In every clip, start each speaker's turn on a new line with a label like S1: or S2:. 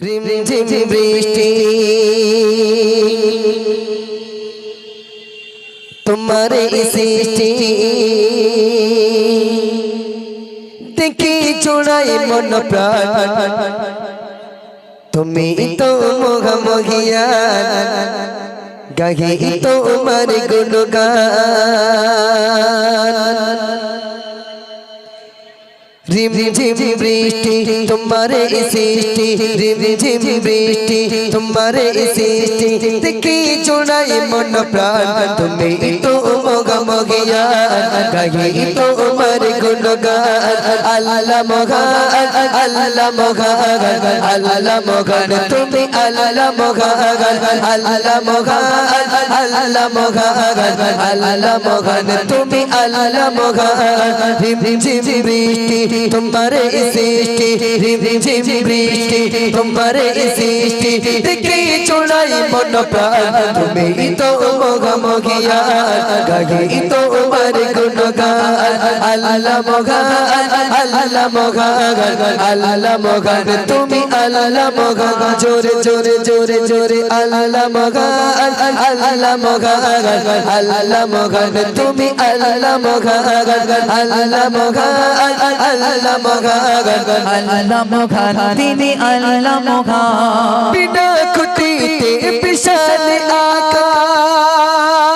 S1: রিমঝিম বৃষ্টি। তোমার সৃষ্টি। দেখি চোড়াই মন প্রাণ। তুমি তো মোহামহিয়া গাহি তো আমার গুণগান। রিম ঝিম বৃষ্টি, তোমার সৃষ্টি। রিম ঝিম বৃষ্টি, তোমার সৃষ্টি। দেখি চোড়াই মন প্রাণ, তুমি তো মগা মগিয়া গাহি তো আমার গুণগান। আল্লাহ মগান আল্লাহ মগান আল্লাহ মগান তুমি আল্লাহ মগান আল্লাহ মগান আল্লাহ মগান আল্লাহ মগান তুমি আল্লাহ মগান রিম ঝিম বৃষ্টি তোমার সৃষ্টি রিম ঝিম বৃষ্টি তোমার সৃষ্টি দেখি চোড়াই মন প্রাণ তুমি তো মগা মগিয়া গাহি তো আমার গুণগান আল্লাহ মগান আল্লাহ মগান আল্লাহ মগান তুমি আল্লাহ মগান জোরে জোরে জোরে জোরে আল্লাহ মগান আল্লাহ মগান আল্লাহ মগান তুমি আল্লাহ মগান আল্লাহ মগান আল্লাহ মগান
S2: আল্লাহ মখান তিনি আল্লাহ মখান
S1: বিনা খুঁটিতে বিশাল আকাশ।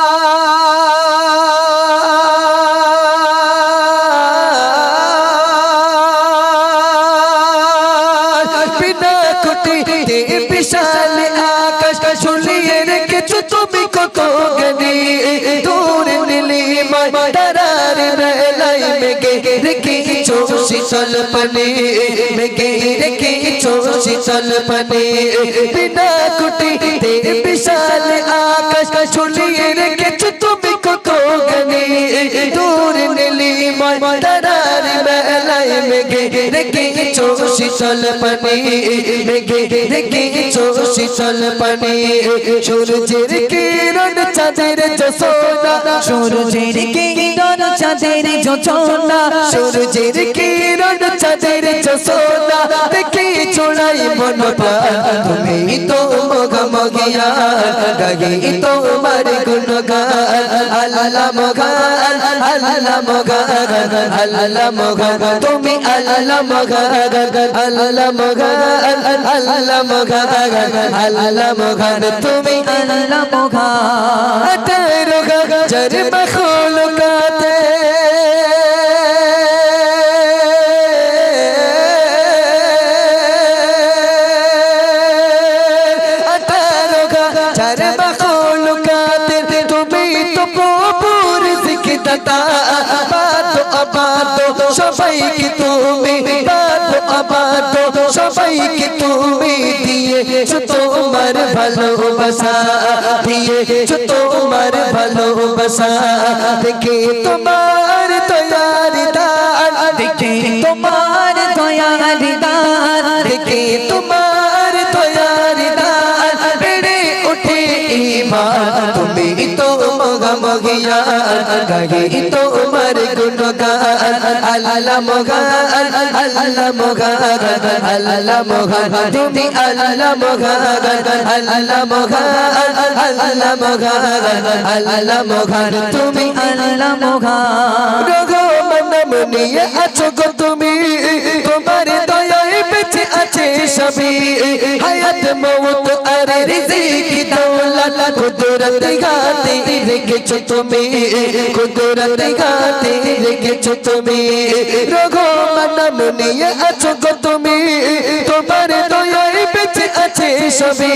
S1: শীতল পানি মেঘে রেখেছো শীতল পানি বিনা শীতল পানি। মেঘে রেখেছো শীতল পানি। সূর্যের কিরণ চাঁদের জোসনা
S2: সূর্যের কিরণ চাঁদের যোচনা
S1: সূর্যের কিরণ চাঁদের জোসনা দেখি চোড়াই মন তুমি তো মগা মগিয়া গাহি তো মার গুণগান। আল্লাহ মগান আল্লাহ মগান আল্লাহ মগান তুমি আল্লাহ মগান আল্লাহ মগান আল্লাহ মগান আল্লাহ মগান তুমি
S2: আল্লাহ মখান
S1: তেরো তোমার ভালোবাসা দিয়েছ তোমার ভালোবাসা দেখে তোমার তৈয়ারি দান
S2: দেখে তোমার দয়ার দান
S1: দেখে তোমার গাহি তোমার গুণগান, আল্লাহ মগান, আল্লাহ তুমি আল্লাহ মগান। তুমি আছো গো তুমি, তোমার দয়ায় বেঁচে আছে সবই। দৌলত কুদরত গাতে রেখেছো তুমি, কুদরত গাতে রেখেছো তুমি। রঘু মনম নিয়ে আছো তুমি, তোমার দয়া সবই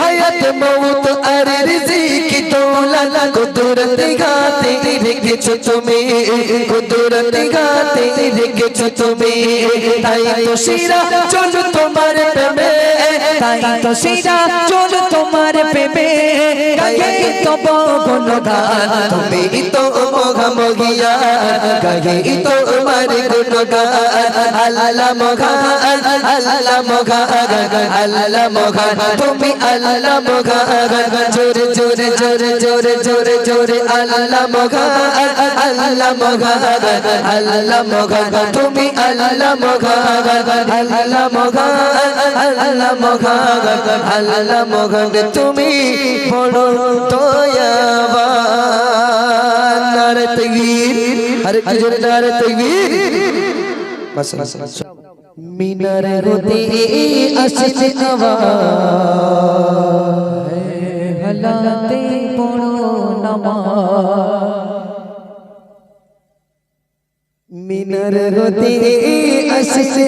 S1: হায়াত মৌত আর রিজিক দৌলত কুদরত গাতে রেখেছো তুমি কুদরত গাতে রেখেছো তুমি তাই তো শিরা চল তোমার প্রেমে
S2: তাই তো সিরা চল তোমার প্রেমে গায়ে তব গুণগান
S1: তুমি তো মোঘা মগিয়া গাহি তো তোমার গুণগান আল্লাহ মগান আল্লাহ মগান আল্লাহ তুমি আল্লাহ মগান জোরে জোরে জোরে জোরে জোরে জোরে, আল্লাহ মগান আল্লাহ মগান আল্লাহ মগান তুমি আল্লাহ মগান আল্লাহ মগান আল্লাহ মহান আল্লাহ মহান তুমি বড় দয়াবান। নারে তাকবীর আরে কি জোরে, নারে তাকবীর। বাস বাস। মিনারে হতে আসছে
S2: হলাতে পড়ো নামাজ।
S1: মিনার হতে আসছে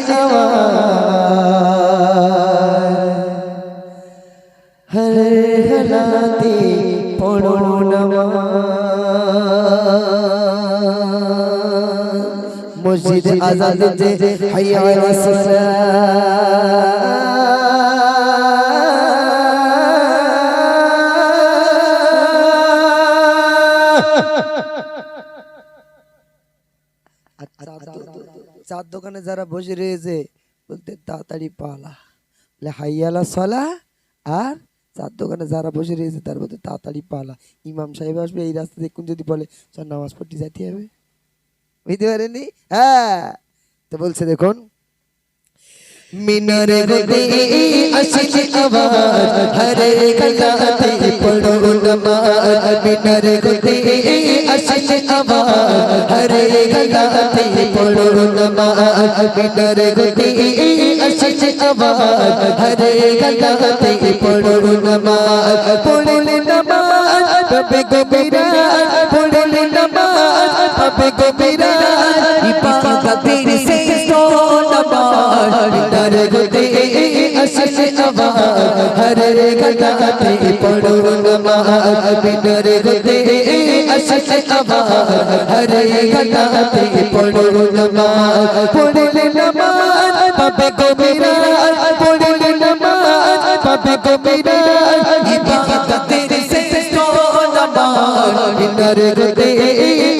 S1: হর হলাতে পড়ো নামাজ। মসজিদ আজাদ যে হাইয়া আলা চার দোকানে যারা বসে রয়েছে বলতে তাড়াতাড়ি পালা। বলে হাইয়ালা সলা আর চার দোকানে যারা বসে রয়েছে তার বলতে তাড়াতাড়ি পালা। ইমাম সাহেব আসবে এই রাস্তা দেখুন যদি বলে চল নামাজ পড়তে যেতে হবে। বুঝতে হ্যাঁ। তো বলছে, দেখুন। মিনারে গতে আসছে আওয়াজ হরে কলাতে পড়ো নমাজ মিনারে গতে আসছে আওয়াজ হরে কলাতে পড়ো নমাজ মিনারে গতে আসছে আওয়াজ হরে কলাতে পড়ো নমাজ পড়লে নমাজ তবে গবিরা পড়লে নমাজ তবে গবিরা
S2: ইবাদতের শ্রেষ্ঠ নামাজ
S1: মিনার গতে আসছে আওয়াজ হরে গলাতে পড়ো নমাজ মিনার গতে আসছে আওয়াজ হরে গলাতে পড়ো নমাজ পড়লে নমাজ পাবে গবিরা পড়লে নমাজ পাবে গবিরা
S2: ইবাদতের শ্রেষ্ঠ নামাজ
S1: মিনার গতে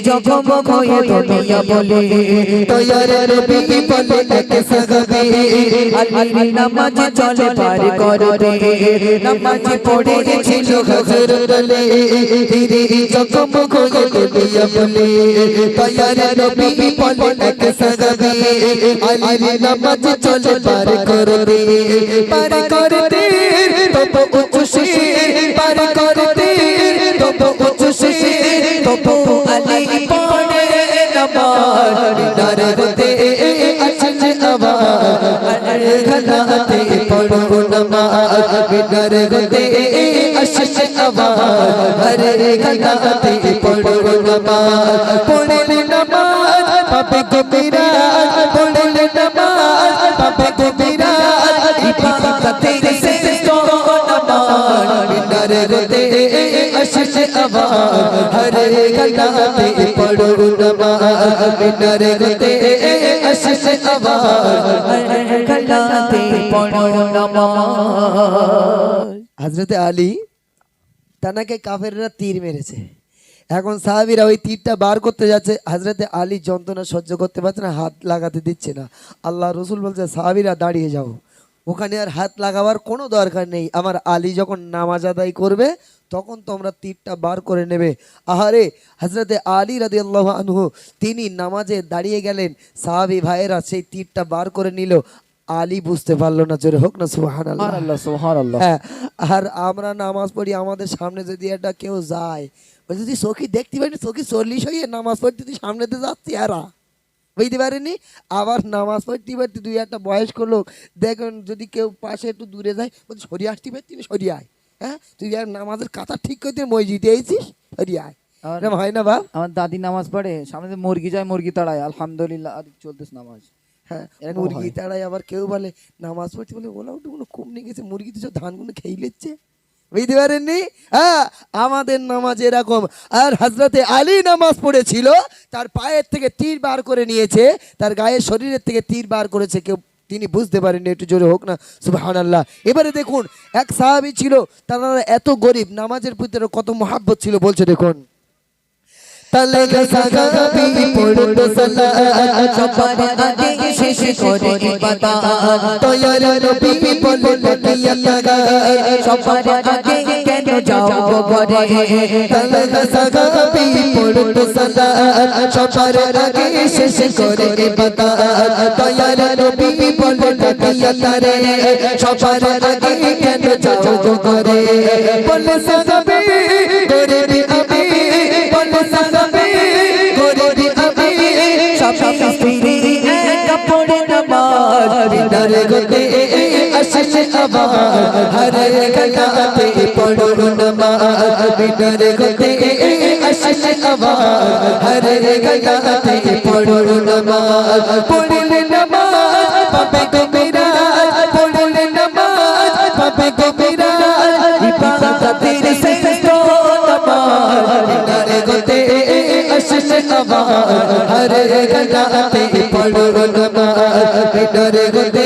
S2: তেরে জগমগ হয়ে দুনিয়া বলে
S1: তয়ার নবী বলে এক সাহাবী
S2: আল্লাহ নামাজ চলে পার করতে নামাজ
S1: পড়েছিল হাজির আলী ধীরে জগমগ হয়ে দুনিয়া বলে তয়ার নবী বলে এক সাহাবী আলী নামাজ চলে পার করতে পার করতে তবু উঁচু ডারে হতে আসছে আওয়াজ গলাতে পড়ো নমাজ ডারে হতে আসছে আওয়াজ হরে গলাতে পড়ো নমাজ পড়লে নমাজ পাবে গবিরা পড়লে নমাজ পাবে গবিরা
S2: ইবাদতের শ্রেষ্ঠ নামাজ
S1: ডারে হতে আসছে আওয়াজ হরে গলাতে নামাজ হজরতে আলী তানাকে কাফেররা তীর মেরেছে। এখন সাহাবিরা ওই তীরটা বার করতে যাচ্ছে। হজরতে আলী যন্ত্রণা সহ্য করতে পারছে না, হাত লাগাতে দিচ্ছে না। আল্লাহ রসুল বলছে, সাহাবিরা, দাঁড়িয়ে যাও। ওখানে আর হাত লাগাবার কোনো দরকার নেই। আমার আলী যখন নামাজ আদায় করবে তখন তোমরা তীরটা বার করে নেবে। আহারে হজরতে আলী রাদি আল্লাহ আনহু তিনি নামাজে দাঁড়িয়ে গেলেন। সাহাবি ভাইয়েরা সেই তীরটা বার করে নিল। আলী বুঝতে পারল না জোরে হোক না
S2: সুবহানাল্লাহ।
S1: হ্যাঁ আর আমরা নামাজ পড়ি আমাদের সামনে যদি একটা কেউ যায় বলছে তুই সখী দেখতে পারিনি সখী চল্লিশ হয়ে নামাজ পড়তে তুই সামনে তো যাচ্ছি এরা? বুঝতে পারিনি? আবার নামাজ পড়তে পারতে দুই একটা বয়স্ক লোক দেখুন যদি কেউ পাশে একটু দূরে যায় বলছে সরিয়ে আসতে পারতি না সরিয়ে আয়। হ্যাঁ? তুই আর নামাজের কাতা ঠিক করতে মসজিদে আয়।
S2: আর-
S1: হয় না বাপ?
S2: আমার দাদি নামাজ পড়ে সামনে মুরগি যায় মুরগি তাড়ায়। আলহামদুলিল্লাহ আর চলতেছে নামাজ।
S1: হ্যাঁ মুরগি। তাড়াই আবার কেউ বলে নামাজ পড়ছে বলে ওলা কোনো গেছে মুরগি তো সব ধানগুলো খেয়ে নিচ্ছে। বুঝতে পারেননি? হ্যাঁ আমাদের নামাজ এরকম। আর হজরতে আলী নামাজ পড়েছিল তার পায়ের থেকে তীর বার করে নিয়েছে তার গায়ের শরীরের থেকে তীর বার করেছে কেউ তিনি বুঝতে পারেননি, একটু জোরে হোক না সুবাহান আল্লাহ এবারে দেখুন, এক সাহাবি ছিল, তারা এত গরিব, নামাজের প্রতি কত মহাব্বত ছিল, বলছে দেখুন। তালে
S3: সবার আগে শেষ করে ইবাদত
S1: তয়ার নবী তারে সবার আগে কেন যাও করে বলে সাগাবি গরিবি আমি বলে সাগাবি গরিবি আমি
S3: স্বামী স্ত্রী এক পড়ে নামাজ
S1: বিনার গতে আসলে আবার হরে গলাতে পড়ো নমাজ বিনার গতে আসলে আবার হরে গলাতে পড়ো নমাজ পড়লে গলাতে পড়ো নমাজ বিনার গতে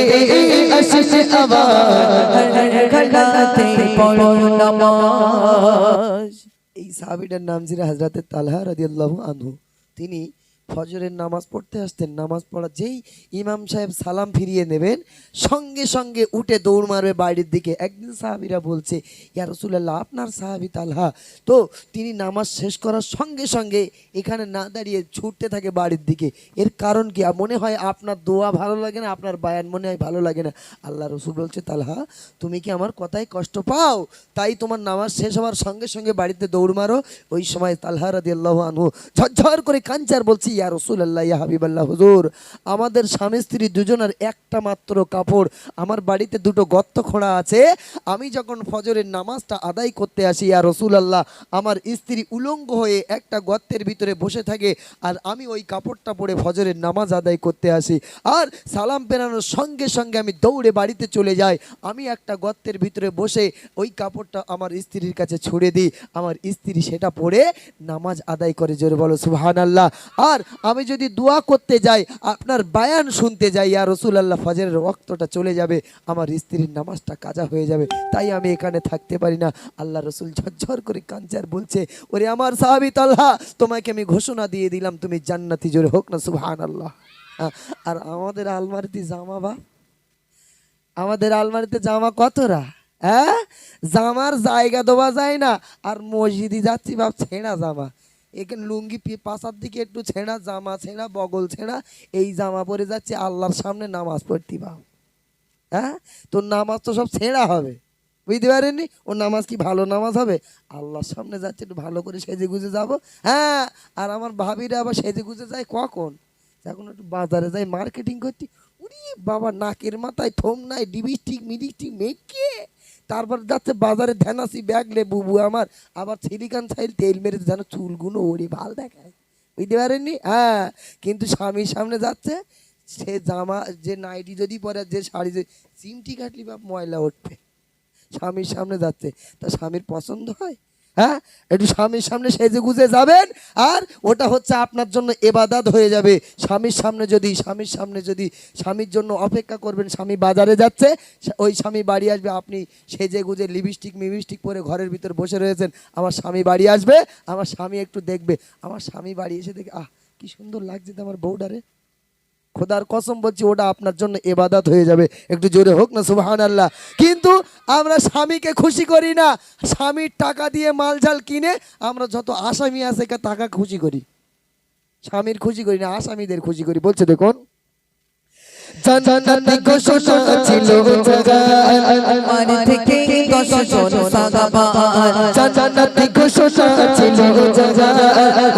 S1: আসলে আবার
S3: গলাতে পড়ো নামাজ
S4: এই সাহাবিটার নাম ছিল হাজরাতে তালহা রাদিয়াল্লাহু আনহু তিনি ফজরের নামাজ পড়তে আসতেন, নামাজ পড়া যেই ইমাম সাহেব সালাম ফিরিয়ে নেবেন, সঙ্গে সঙ্গে উঠে দৌড় মারবে বাড়ির দিকে। একদিন সাহাবিরা বলছে, ইয়া রসুল্লাহ আপনার সাহাবি তালহা। তো তিনি নামাজ শেষ করার সঙ্গে সঙ্গে এখানে না দাঁড়িয়ে ছুটতে থাকে বাড়ির দিকে। এর কারণ কি? মনে হয় আপনার দোয়া ভালো লাগে না, আপনার বায়ান মনে হয় ভালো লাগে না। আল্লাহ রসুল বলছে, তালহা, তুমি কি আমার কথায় কষ্ট পাও? তাই তোমার নামাজ শেষ হওয়ার সঙ্গে সঙ্গে বাড়িতে দৌড় মারো। ওই সময় তালহা রাদি আল্লাহ আনহু ঝরঝর করে কাঞ্চার বলছি ইয়া রসুল আল্লাহ ইয়া হাবিব আল্লাহ হুজুর। আমাদের স্বামী স্ত্রী দুজনের একটা মাত্র কাপড়। আমার বাড়িতে দুটো গর্ত খোঁড়া আছে। আমি যখন ফজরের নামাজটা আদায় করতে আসি, ইয়া রসুল আল্লাহ আমার স্ত্রী উলঙ্গ হয়ে একটা গর্তের ভিতরে বসে থাকে আর আমি ওই কাপড়টা পরে ফজরের নামাজ আদায় করতে আসি। আর সালাম পেরানোর সঙ্গে সঙ্গে আমি দৌড়ে বাড়িতে চলে যাই। আমি একটা গর্তের ভিতরে বসে ওই কাপড়টা আমার স্ত্রীর কাছে ছুড়ে দিই। আমার স্ত্রী সেটা পরে নামাজ আদায় করে, জোরে বলো সুহান আল্লাহ আর আমি যদি দোয়া করতে যাই আপনার বায়ান শুনতে যাই আর রসুল আল্লাহ ফজরের রক্তটা চলে যাবে আমার স্ত্রীর নামাজটা কাজা হয়ে যাবে তাই আমি এখানে থাকতে পারি না। আল্লাহ রসুল ঝরঝর করে কাঞ্চার বলছে ওরে আমার সাহাবি তাল্লাহ তোমাকে আমি ঘোষণা দিয়ে দিলাম তুমি জান্নাতি জোরে হোক না সুবহান আল্লাহ আহ, আর আমাদের আলমারিতে জামা বা? আমাদের আলমারিতে জামা কতরা? হ্যাঁ? জামার জায়গা দেওয়া যায় না আর মসজিদে যাচ্ছি বাপ ছেঁড়া জামা। এখানে লুঙ্গি পাশার দিকে একটু ছেঁড়া জামা, ছেঁড়া বগল, ছেঁড়া এই জামা পরে যাচ্ছে, আল্লাহর সামনে নামাজ পড়তে বাপ। হ্যাঁ? তোর নামাজ তো সব ছেঁড়া হবে। বুঝতে পারেননি? ও নামাজ কি ভালো নামাজ হবে? আল্লাহর সামনে যাচ্ছে, একটু ভালো করে সেজে গুজে যাব। হ্যাঁ? আর আমার ভাবিরা আবার সেজে গুজে যায় কখন? এখন একটু বাজারে যাই মার্কেটিং করতে উরি বাবা, নাকের মাথায় থম নাই, ডিবিস্টিক, মিডিস্টিক মেকে তারপর যাচ্ছে বাজারে ধ্যানাসি ব্যাগ ব্যাগলে বুবু আমার। আবার সিলিকান সাইল তেল মেরে যেন চুলগুলো ওরে ভালো দেখায়। বুঝতে পারেননি? হ্যাঁ কিন্তু স্বামীর সামনে যাচ্ছে, সে জামা, যে নাইটি যদি পরে, যে শাড়ি চিমটি কাটলি বা ময়লা উঠবে। স্বামীর সামনে যাচ্ছে। তা স্বামীর পছন্দ হয়? হ্যাঁ? একটু স্বামীর সামনে সেজে গুজে যাবেন আর ওটা হচ্ছে আপনার জন্য এবাদাত হয়ে যাবে। স্বামীর সামনে যদি, স্বামীর সামনে যদি স্বামীর জন্য অপেক্ষা করবেন, স্বামী বাজারে যাচ্ছে ওই স্বামী বাড়ি আসবে, আপনি সেজে গুজে লিপস্টিক মিপস্টিক পরে ঘরের ভিতর বসে রয়েছেন, আমার স্বামী বাড়ি আসবে, আমার স্বামী একটু দেখবে, আমার স্বামী বাড়ি এসে দেখে, আহ, কি সুন্দর লাগছে তো আমার বউডারে খোদার কসম বলছি, ওটা আপনার জন্য এবাদাত হয়ে যাবে। একটু জোরে হোক না সুবাহান আল্লাহ কিন্তু আমরা স্বামীকে খুশি করি না। স্বামীর টাকা দিয়ে মালজাল কিনে আমরা যত আসামি আছে টাকা খুশি করি। স্বামীর খুশি করি না, আসামিদের খুশি করি। বলছে দেখুন
S1: জান্নাতি ঘোষণা ছিল
S3: আমার থেকে দশ জন সাগাবা
S1: জান্নাতি ঘোষণা ছিল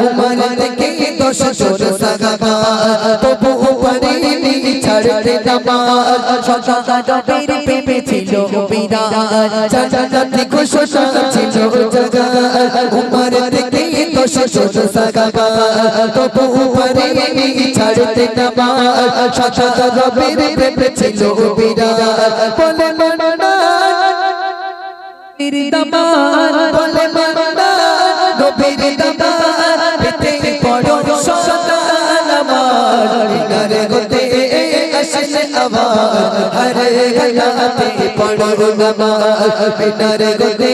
S1: উমার থেকে দশ জন সাগাবা তবু পারিনি ছাড়তে নামাজ
S3: সদাগবের প্রেমে ছিল বিরাট
S1: জান্নাতি ঘোষণা ছিল উমার থেকে দশ জন পারিনি ছাড়তে নামাজ সাদা রবির প্রেমে ছিল বিরাট বলে মনা
S3: দামান
S1: বলে মনা নবীর দামান আসলে আবার হরে গলাতে পড়ো নামাজ বিনারে গোতে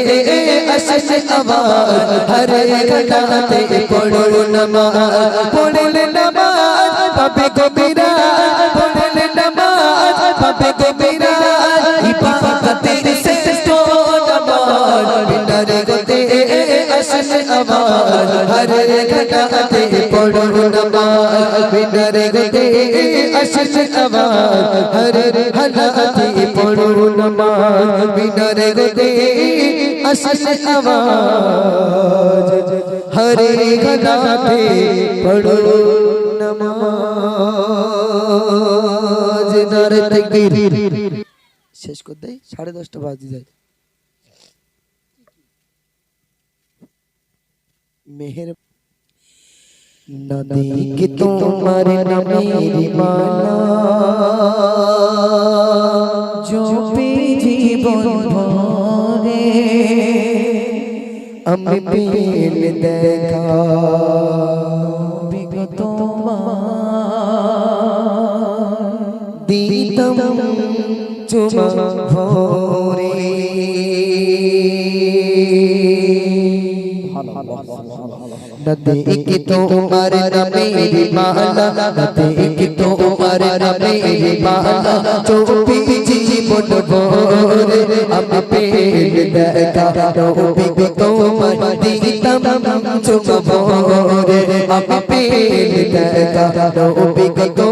S1: পড়ো নামাজ পড়লে নামাজ পাবে কবিরা পড়লে নামাজ পাবে কবিরা ইবাদতের শ্রেষ্ঠ নামাজ। বিনারে গতে আসে আওয়াজ হরে ঘটাতে পড়ো নামাজ। বিনারে গতে আসে আওয়াজ হরে হালাতে পড়ো নামাজ। বিনারে গতে আসে আওয়াজ হরে ঘটাতে পড়ো নারে তাকবীর
S4: শেষ করে দেয় সাড়ে দশটা বাজে যায়। মেহের
S1: নদী কি তোমার নামের মালা?
S3: জপি জীবন ভরে।
S1: আমি পেল দেখা। চুমা ভরে নদী কি তোমার নামের মালা নদী কি তোমার নামের মালা চোপি জীবন ভরে আমি পেল দেখা নবী কি তোমার দিতম চুমা ভরে আমি পেল দেখা নবী কি তোমার দিতম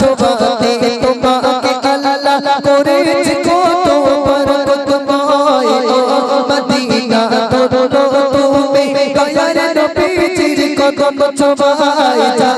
S1: ছোবাতে তোমাকে আল্লাহ করেছে কত বরকতময় মদিনা তরুণ তুমি দয়ার নবীজির কদম ছোবাই যা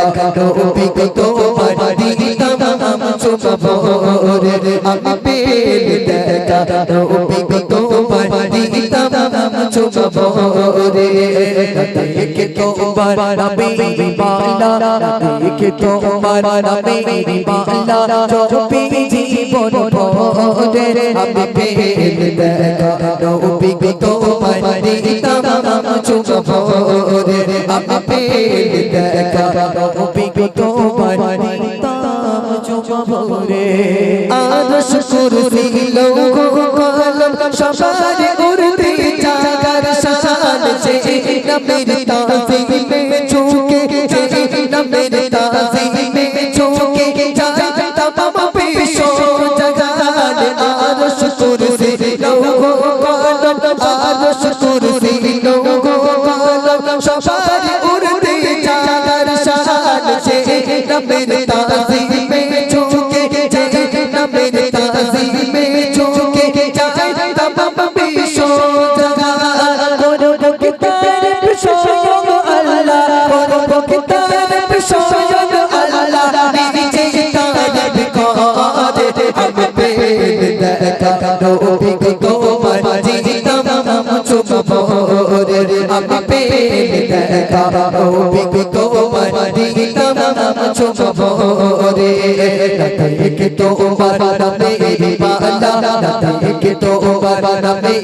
S1: দেখা তোমার দিতাম। চুমা ভরে আমি পেল দেখা। নবী তোমার দিতাম। চুমা ভরে দেখে তোমার নামে বালা দেখে তোমার নামে বালা চোপি জীবন ভরে আমি পেল দেখা। নবী তোমার দিতাম। চুমা ভরে কুরসি লৌহ কলম সবার উর্দি জাগার শান সে নবীর তাজিমে ঝুঁকে যে নবীর তাজিমে ঝুঁকে যায়। তমাম পেশো জাগান আরশ কুরসি লৌহ কলম আরশ কুরসি লৌহ কলম সবার উর্দি জাগার শান সে নবীর তাজিমে দেখা নবী কো তোমার জিতাম চুপ ভরে। আমি পেল দেখা নবী কো তোমার জিতাম চুপ ভরে। দেখে তোমার নামে মালা দেখে তোমার নামে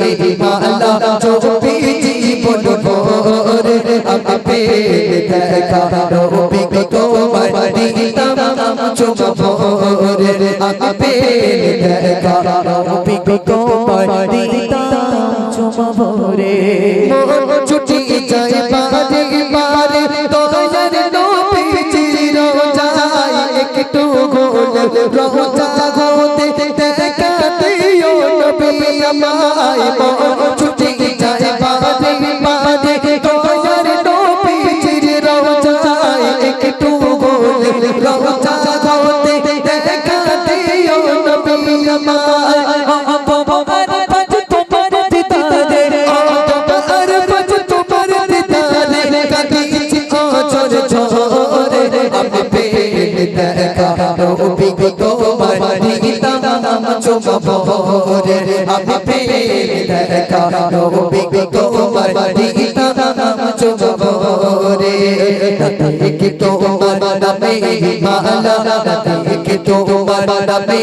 S1: মালা চোপি জীবন ভরে। আমি পেল দেখা নবী কো তোমার দিতাম চুপ ভরে। আমি পেল দেখা তোমার দিতাম চুপ ভরে ছুটি যায় বারে বারে দয়ার নবী চির যায় একটু গোল রোজা হতে দেখা দিও নবী আমায় নবী তোমার দিতাম চুমা আমি পেলে দেখা নবী তোমার দিতাম চুমা ভরে তোমার নামে মালা দেখে তোমার নামে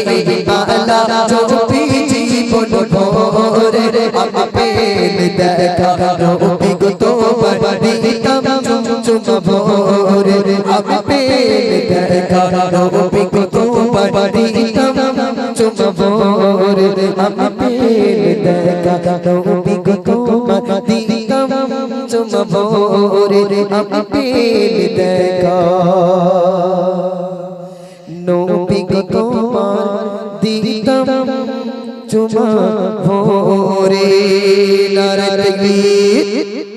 S1: মালা চোপি জীবন ভরে আমি পেলে দেখা নবী তোমার দিতাম চুমা ভরে আমি পেলে দেখা নবী দিতাম চুমা ভরে আমি পেলে দেখা গো তোমার দিতাম। চুমা ভরে আমি পেলে দেখা গো তোমার দিতাম। চুমা ভরে নারে তকবীর